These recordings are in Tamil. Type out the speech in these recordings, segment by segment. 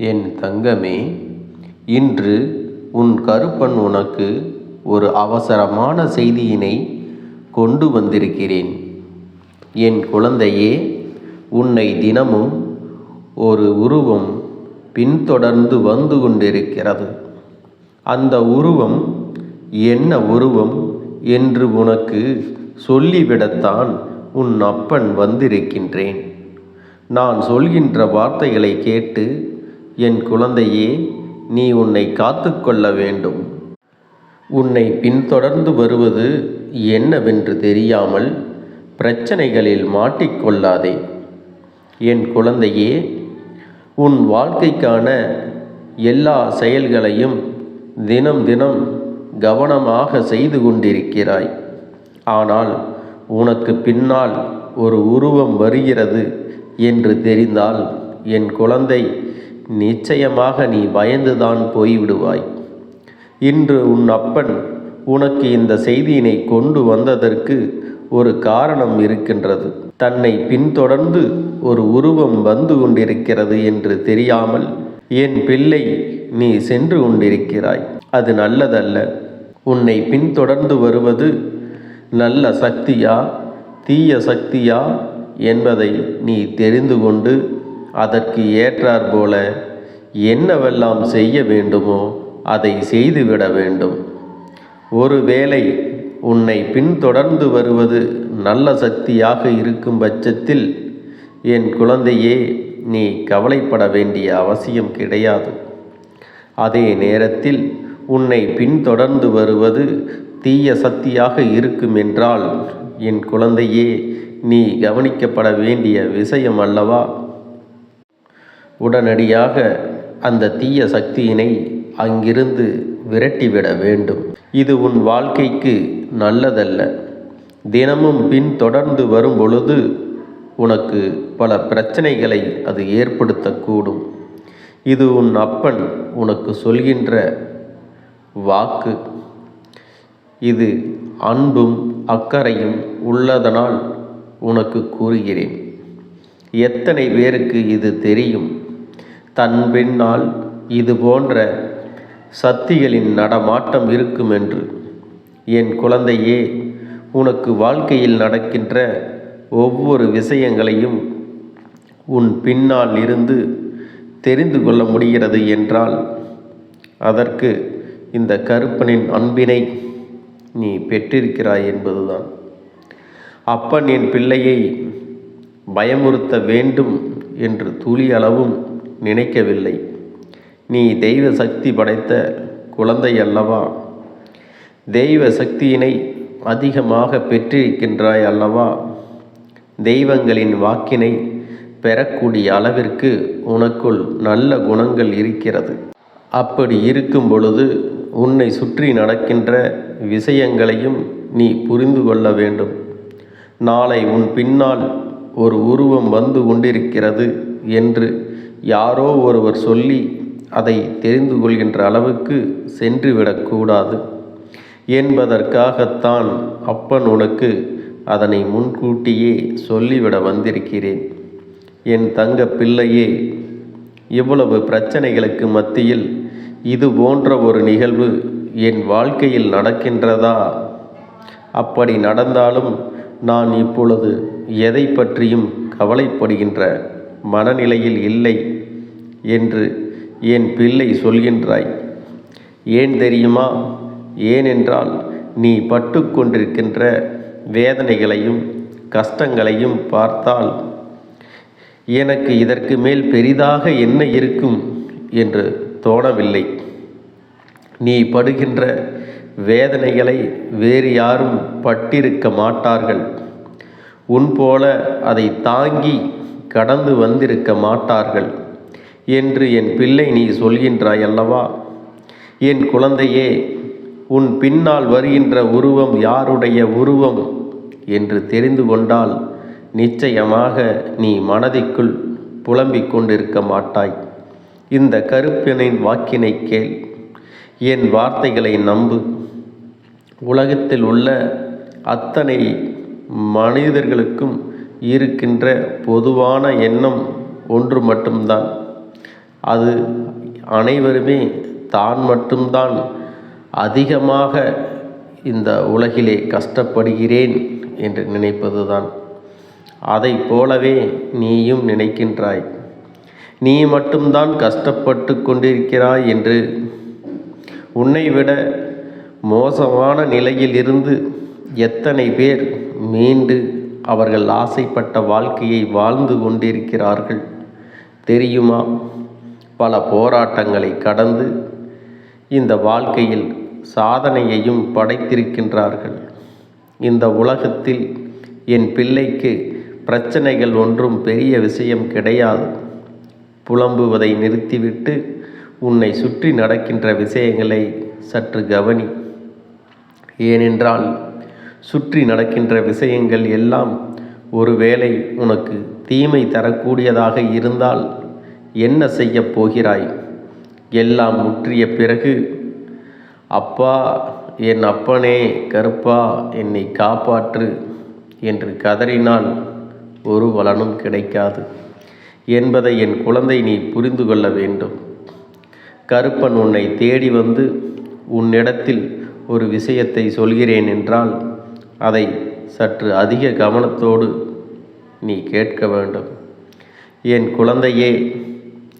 என் தங்கமே இன்று உன் கருப்பன் உனக்கு ஒரு அவசரமான செய்தியினை கொண்டு வந்திருக்கிறேன். என் குழந்தையே உன்னை தினமும் ஒரு உருவம் பின்தொடர்ந்து வந்து கொண்டிருக்கிறது. அந்த உருவம் என்ன உருவம் என்று உனக்கு சொல்லிவிடத்தான் உன் அப்பன் வந்திருக்கின்றேன். நான் சொல்கின்ற வார்த்தைகளை கேட்டு என் குழந்தையே நீ உன்னை காத்துக்கொள்ள வேண்டும். உன்னை பின்தொடர்ந்து வருவது என்னவென்று தெரியாமல் பிரச்சனைகளில் மாட்டிக்கொள்ளாதே என் குழந்தையே உன் வாழ்க்கைக்கான எல்லா செயல்களையும் தினம் தினம் கவனமாக செய்து கொண்டிருக்கிறாய். ஆனால் உனக்கு பின்னால் ஒரு உருவம் வருகிறது என்று தெரிந்தால் என் குழந்தை நிச்சயமாக நீ பயந்துதான் போய்விடுவாய். இன்று உன் அப்பன் உனக்கு இந்த செய்தியினை கொண்டு வந்ததற்கு ஒரு காரணம் இருக்கின்றது. தன்னை பின்தொடர்ந்து ஒரு உருவம் வந்து கொண்டிருக்கிறது என்று தெரியாமல் என் பிள்ளை நீ சென்று கொண்டிருக்கிறாய். அது நல்லதல்ல. உன்னை பின்தொடர்ந்து வருவது நல்ல சக்தியா தீய சக்தியா என்பதை நீ தெரிந்து கொண்டு அதற்கு ஏற்றாற்போல என்னவெல்லாம் செய்ய வேண்டுமோ அதை செய்துவிட வேண்டும். ஒருவேளை உன்னை பின்தொடர்ந்து வருவது நல்ல சக்தியாக இருக்கும் பட்சத்தில் என் குழந்தையே நீ கவலைப்பட வேண்டிய அவசியம் கிடையாது. அதே நேரத்தில் உன்னை பின்தொடர்ந்து வருவது தீய சக்தியாக இருக்கும் என்றால் என் குழந்தையே நீ கவனிக்கப்பட வேண்டிய விஷயம் அல்லவா? உடனடியாக அந்த தீய சக்தியினை அங்கிருந்து விரட்டிவிட வேண்டும். இது உன் வாழ்க்கைக்கு நல்லதல்ல. தினமும் பின் தொடர்ந்து வரும் பொழுது உனக்கு பல பிரச்சனைகளை அது ஏற்படுத்தக்கூடும். இது உன் அப்பன் உனக்கு சொல்கின்ற வாக்கு. இது அன்பும் அக்கறையும் உள்ளதனால் உனக்கு கூறுகிறேன். எத்தனை பேருக்கு இது தெரியும்? தன் பின்னால் இது போன்ற சக்திகளின் நடமாட்டம் இருக்கும் என்று என் குழந்தையே உனக்கு வாழ்க்கையில் நடக்கின்ற ஒவ்வொரு விஷயங்களையும் உன் பின்னால் இருந்து தெரிந்து கொள்ள முடிகிறது என்றால் அதற்கு இந்த கருப்பனின் அன்பினை நீ பெற்றிருக்கிறாய் என்பதுதான். அப்பன் என் பிள்ளையை பயமுறுத்த வேண்டும் என்று துளி அளவும் நினைக்கவில்லை. நீ தெய்வ சக்தி படைத்த குழந்தை அல்லவா தெய்வ சக்தியினை அதிகமாக பெற்றிருக்கின்றாய் அல்லவா? தெய்வங்களின் வாக்கினை பெறக்கூடிய அளவிற்கு உனக்குள் நல்ல குணங்கள் இருக்கிறது. அப்படி இருக்கும் பொழுது உன்னை சுற்றி நடக்கின்ற விஷயங்களையும் நீ புரிந்து கொள்ள வேண்டும். நாளை உன் பின்னால் ஒரு உருவம் வந்து கொண்டிருக்கிறது என்று யாரோ ஒருவர் சொல்லி அதை தெரிந்து கொள்கின்ற அளவுக்கு சென்று விடக்கூடாது என்பதற்காகத்தான் அப்பன் உனக்கு அதனை முன்கூட்டியே சொல்லிவிட வந்திருக்கிறேன். என் தங்க பிள்ளையே இவ்வளவு பிரச்சனைகளுக்கு மத்தியில் இது போன்ற ஒரு நிகழ்வு என் வாழ்க்கையில் நடக்கின்றதா? அப்படி நடந்தாலும் நான் இப்பொழுது எதை பற்றியும் கவலைப்படுகின்ற மனநிலையில் இல்லை என்று என் பிள்ளை சொல்கின்றாய். ஏன் தெரியுமா? ஏனென்றால் நீ பட்டு கொண்டிருக்கின்ற வேதனைகளையும் கஷ்டங்களையும் பார்த்தால் எனக்கு இதற்கு மேல் பெரிதாக என்ன இருக்கும் என்று தோணவில்லை. நீ படுகின்ற வேதனைகளை வேறு யாரும் பட்டிருக்க மாட்டார்கள். உன் போல அதை தாங்கி கடந்து வந்திருக்க மாட்டார்கள். என்று என் பிள்ளை நீ சொல்கின்றாய் அல்லவா என் குழந்தையே உன் பின்னால் வருகின்ற உருவம் யாருடைய உருவம்? என்று தெரிந்து கொண்டால் நிச்சயமாக நீ மனதிற்குள் புலம்பிக் கொண்டிருக்க மாட்டாய். இந்த கருப்பினின் வாக்கினை கேள். என் வார்த்தைகளை நம்பு. உலகத்தில் உள்ள அத்தனை மனிதர்களுக்கும் இருக்கின்ற பொதுவான எண்ணம் ஒன்று மட்டும்தான். அது அனைவருமே தான் மட்டும்தான். அதிகமாக இந்த உலகிலே கஷ்டப்படுகிறேன் என்று நினைப்பதுதான். அதை போலவே நீயும் நினைக்கின்றாய். நீ மட்டும்தான் கஷ்டப்பட்டு கொண்டிருக்கிறாய் என்று உன்னை விட மோசமான நிலையில் இருந்து எத்தனை பேர் மீண்டு அவர்கள் ஆசைப்பட்ட வாழ்க்கையை வாழ்ந்து கொண்டிருக்கிறார்கள். தெரியுமா? பல போராட்டங்களை கடந்து இந்த வாழ்க்கையில் சாதனையையும் படைத்திருக்கின்றார்கள். இந்த உலகத்தில் என் பிள்ளைக்கு பிரச்சனைகள் ஒன்றும் பெரிய விஷயம் கிடையாது. புலம்புவதை நிறுத்திவிட்டு உன்னை சுற்றி நடக்கின்ற விஷயங்களை சற்று கவனி. ஏனென்றால் சுற்றி நடக்கின்ற விஷயங்கள் எல்லாம் ஒருவேளை உனக்கு தீமை தரக்கூடியதாக இருந்தால் என்ன செய்யப் போகிறாய்? எல்லாம் முற்றிய பிறகு அப்பா என் அப்பனே கருப்பா என்னை காப்பாற்று என்று கதறினால் ஒரு பலனும் கிடைக்காது. என்பதை என் குழந்தை நீ புரிந்து கொள்ள வேண்டும். கருப்பன் உன்னை தேடி வந்து உன்னிடத்தில் ஒரு விஷயத்தை சொல்கிறேன் என்றால் அதை சற்று அதிக கவனத்தோடு நீ கேட்க வேண்டும். என் குழந்தையே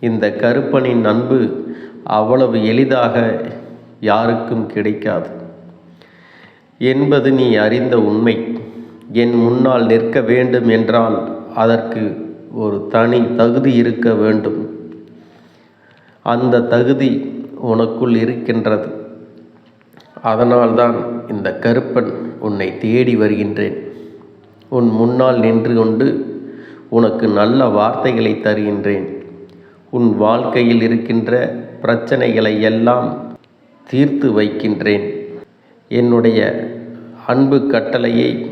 இந்த கருப்பனின் அன்பு அவ்வளவு எளிதாக யாருக்கும் கிடைக்காது. என்பது நீ அறிந்த உண்மை. என் முன்னால் நிற்க வேண்டும் என்றால் அதற்கு ஒரு தனி தகுதி இருக்க வேண்டும். அந்த தகுதி உனக்குள் இருக்கின்றது. அதனால்தான் இந்த கருப்பன் உன்னை தேடி வருகின்றேன். உன் முன்னால் நின்று கொண்டு உனக்கு நல்ல வார்த்தைகளை தருகின்றேன். உன் வாழ்க்கையில் இருக்கின்ற பிரச்சனைகளை எல்லாம் தீர்த்து வைக்கின்றேன். என்னுடைய அன்பு கட்டளையை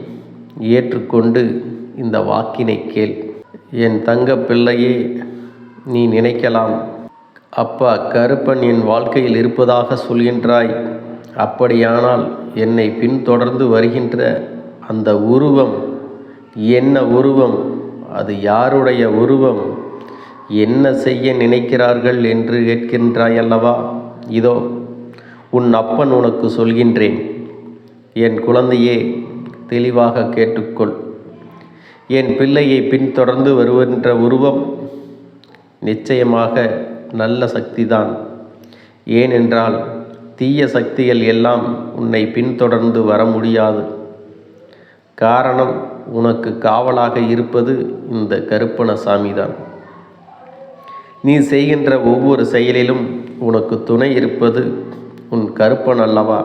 ஏற்றுக்கொண்டு இந்த வாக்கினை கேள். என் தங்க பிள்ளையே நீ நினைக்கலாம். அப்பா கருப்பன் என் வாழ்க்கையில் இருப்பதாக சொல்கின்றாய். அப்படியானால் என்னை பின்தொடர்ந்து வருகின்ற அந்த உருவம் என்ன உருவம் அது யாருடைய உருவம் என்ன செய்ய நினைக்கிறார்கள் என்று கேட்கின்றாய் அல்லவா இதோ உன் அப்பன் உனக்கு சொல்கின்றேன். என் குழந்தையே தெளிவாக கேட்டுக்கொள். என் பிள்ளையை பின்தொடர்ந்து வருகின்ற உருவம் நிச்சயமாக நல்ல சக்திதான். ஏனென்றால் தீய சக்திகள் எல்லாம் உன்னை பின்தொடர்ந்து வர முடியாது. காரணம் உனக்கு காவலாக இருப்பது இந்த கருப்பணசாமி தான் நீ செய்கின்ற ஒவ்வொரு செயலிலும் உனக்கு துணை இருப்பது உன் கருப்பன் அல்லவா?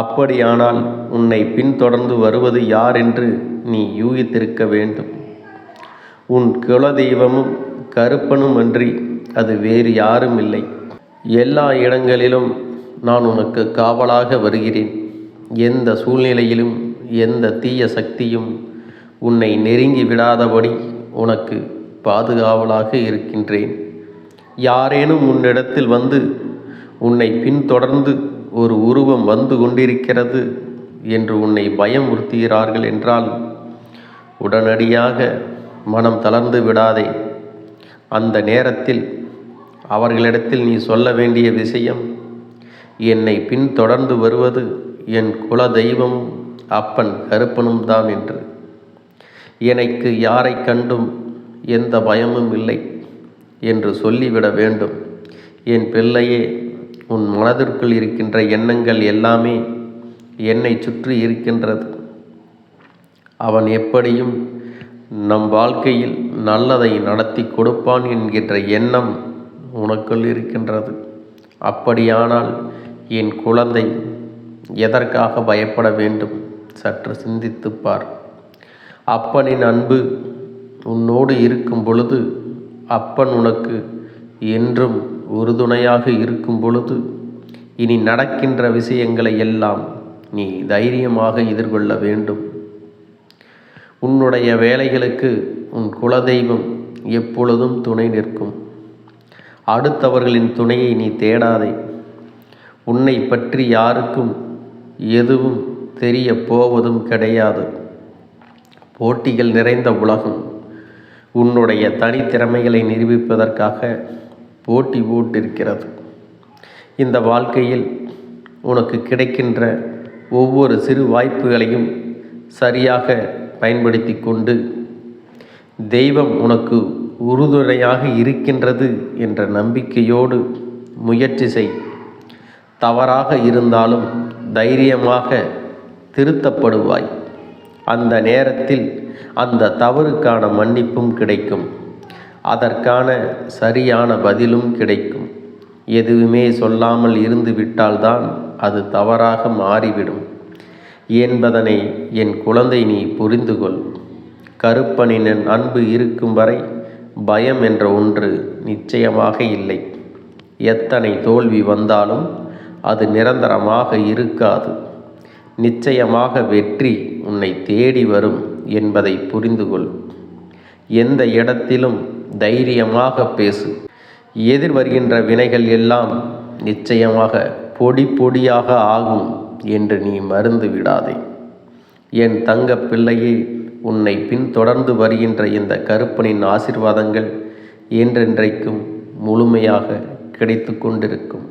அப்படியானால் உன்னை பின்தொடர்ந்து வருவது யார் என்று நீ யூகித்திருக்க வேண்டும். உன் குலதெய்வமும் கருப்பனும் அன்றி அது வேறு யாரும் இல்லை. எல்லா இடங்களிலும் நான் உனக்கு காவலாக வருகிறேன். எந்த சூழ்நிலையிலும் எந்த தீய சக்தியும் உன்னை நெருங்கி விடாதபடி உனக்கு பாதுகாவலாக இருக்கின்றேன். யாரேனும் உன்னிடத்தில் வந்து உன்னை பின்தொடர்ந்து ஒரு உருவம் வந்து கொண்டிருக்கிறது என்று உன்னை பயமுறுத்துகிறார்கள் என்றால் உடனடியாக மனம் தளர்ந்து விடாதே. அந்த நேரத்தில் அவர்களிடத்தில் நீ சொல்ல வேண்டிய விஷயம் என்னை பின்தொடர்ந்து வருவது என் குல தெய்வமும் அப்பன் கருப்பனும் தான் என்று. எனக்கு யாரை கண்டும் எந்த பயமும் இல்லை என்று சொல்லிவிட வேண்டும். என் பிள்ளையே உன் மனதிற்குள் இருக்கின்ற எண்ணங்கள் எல்லாமே என்னை சுற்றி இருக்கின்றது. அவன் எப்படியும் நம் வாழ்க்கையில் நல்லதை நடத்தி கொடுப்பான் என்கின்ற எண்ணம் உனக்குள் இருக்கின்றது. அப்படியானால் என் குழந்தை எதற்காக பயப்பட வேண்டும்? சற்று சிந்தித்துப்பார் அப்பனின் அன்பு உன்னோடு இருக்கும் பொழுது அப்பன் உனக்கு என்றும் உறுதுணையாக இருக்கும் பொழுது இனி நடக்கின்ற விஷயங்களை எல்லாம் நீ தைரியமாக எதிர்கொள்ள வேண்டும். உன்னுடைய வேலைகளுக்கு உன் குலதெய்வம் எப்பொழுதும் துணை நிற்கும். அடுத்தவர்களின் துணையை நீ தேடாதே. உன்னை பற்றி யாருக்கும் எதுவும் தெரிய போவதும் கிடையாது. போட்டிகள் நிறைந்த உலகம். உன்னுடைய தனித்திறமைகளை நிரூபிப்பதற்காக போட்டி போட்டிருக்கிறது. இந்த வாழ்க்கையில் உனக்கு கிடைக்கின்ற ஒவ்வொரு சிறு வாய்ப்புகளையும் சரியாக பயன்படுத்தி கொண்டு தெய்வம் உனக்கு உறுதுணையாக இருக்கின்றது என்ற நம்பிக்கையோடு முயற்சி செய். தவறாக இருந்தாலும் தைரியமாக திருத்தப்படுவாய். அந்த நேரத்தில் அந்த தவறுக்கான மன்னிப்பும் கிடைக்கும். அதற்கான சரியான பதிலும் கிடைக்கும். எதுவுமே சொல்லாமல் இருந்து விட்டால்தான் அது தவறாக மாறிவிடும். என்பதனை என் குழந்தை நீ புரிந்து கொள் கருப்பனின் அன்பு இருக்கும் வரை பயம் என்ற ஒன்று நிச்சயமாக இல்லை. எத்தனை தோல்வி வந்தாலும் அது நிரந்தரமாக இருக்காது. நிச்சயமாக வெற்றி உன்னை தேடி வரும் என்பதை புரிந்து கொள் எந்த இடத்திலும் தைரியமாக பேசு. எதிர் வருகின்ற வினைகள் எல்லாம் நிச்சயமாக பொடி பொடியாக ஆகும் என்று நீ மருந்து விடாதே என் தங்க பிள்ளையே உன்னை பின்தொடர்ந்து வருகின்ற இந்த கருப்பனின் ஆசிர்வாதங்கள் என்றென்றைக்கும் முழுமையாக கிடைத்து கொண்டிருக்கும்.